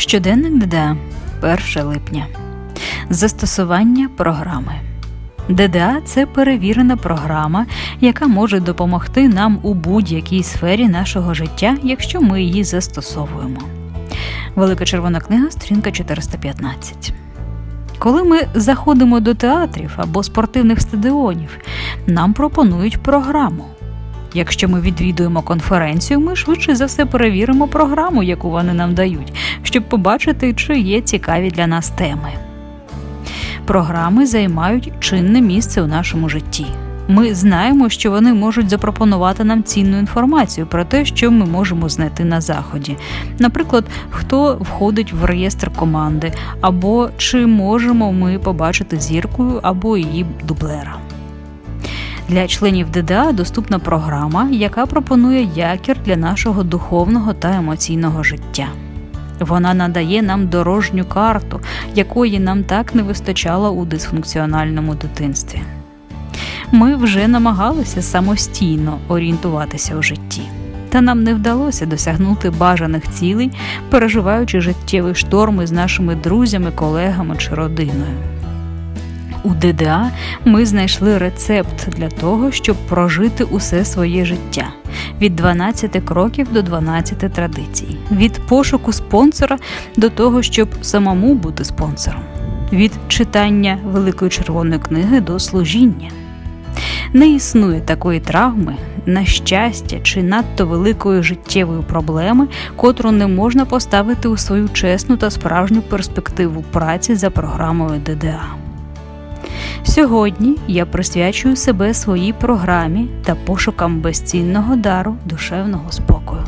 Щоденник ДДА 1 липня. Застосування програми. ДДА це перевірена програма, яка може допомогти нам у будь-якій сфері нашого життя, якщо ми її застосовуємо. Велика червона книга, сторінка 415. Коли ми заходимо до театрів або спортивних стадіонів, нам пропонують програму. Якщо ми відвідуємо конференцію, ми швидше за все перевіримо програму, яку вони нам дають, щоб побачити, чи є цікаві для нас теми. Програми займають чинне місце у нашому житті. Ми знаємо, що вони можуть запропонувати нам цінну інформацію про те, що ми можемо знайти на заході. Наприклад, хто входить в реєстр команди, або чи можемо ми побачити зірку або її дублера. Для членів ДДА доступна програма, яка пропонує якір для нашого духовного та емоційного життя. Вона надає нам дорожню карту, якої нам так не вистачало у дисфункціональному дитинстві. Ми вже намагалися самостійно орієнтуватися у житті, та нам не вдалося досягнути бажаних цілей, переживаючи життєві шторми з нашими друзями, колегами чи родиною. У ДДА ми знайшли рецепт для того, щоб прожити усе своє життя від 12 кроків до 12 традицій, від пошуку спонсора до того, щоб самому бути спонсором, від читання Великої червоної книги до служіння. Не існує такої травми, на щастя чи надто великої життєвої проблеми, котру не можна поставити у свою чесну та справжню перспективу праці за програмою ДДА. Сьогодні я присвячую себе своїй програмі та пошукам безцінного дару душевного спокою.